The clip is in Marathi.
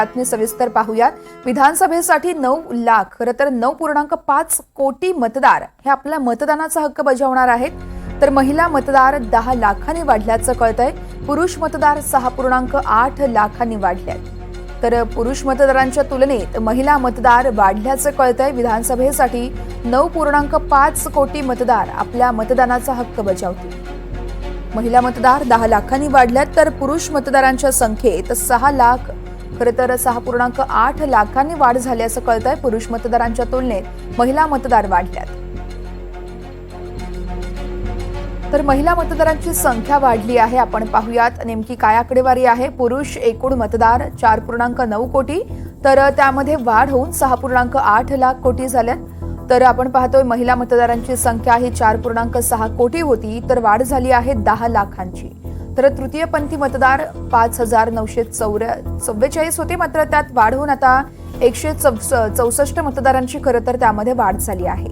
बातमी सविस्तर पाहूयात. विधानसभेसाठी नऊ लाख खरं तर नऊ पूर्णांक पाच कोटी मतदार हे आपल्या मतदानाचा हक्क बजावणार आहेत. तर महिला मतदार दहा लाखांनी वाढल्याचं कळतंय. पुरुष मतदार सहा पूर्णांक आठ लाखांनी वाढल्यात. तर पुरुष मतदारांच्या तुलनेत महिला मतदार वाढल्याचं कळतंय. विधानसभेसाठी नऊ पूर्णांक पाच कोटी मतदार आपल्या मतदानाचा हक्क बजावतील. महिला मतदार दहा लाखांनी वाढल्यात तर पुरुष मतदारांच्या संख्येत सहा लाख खरं तर सहा पूर्णांक आठ लाखांनी वाढ झाली असं कळतंय. पुरुष मतदारांच्या तुलनेत महिला मतदार वाढल्यात. तर महिला मतदारांची संख्या वाढली आहे. आपण पाहूयात नेमकी काय आकडेवारी आहे. पुरुष एकूण मतदार चार पूर्णांक नऊ कोटी. तर त्यामध्ये वाढ होऊन सहा पूर्णांक आठ लाख कोटी झाल्यात. तर आपण पाहतोय महिला मतदारांची संख्या ही चार पूर्णांक सहा कोटी होती. तर वाढ झाली आहे दहा लाखांची. तर तृतीयपंथी मतदार पाच हजार नऊशे चौऱ्या चव्वेचाळीस होते. मात्र त्यात वाढ होऊन आता एकशे चौ चौसष्ट मतदारांची खरं तर त्यामध्ये वाढ झाली आहे.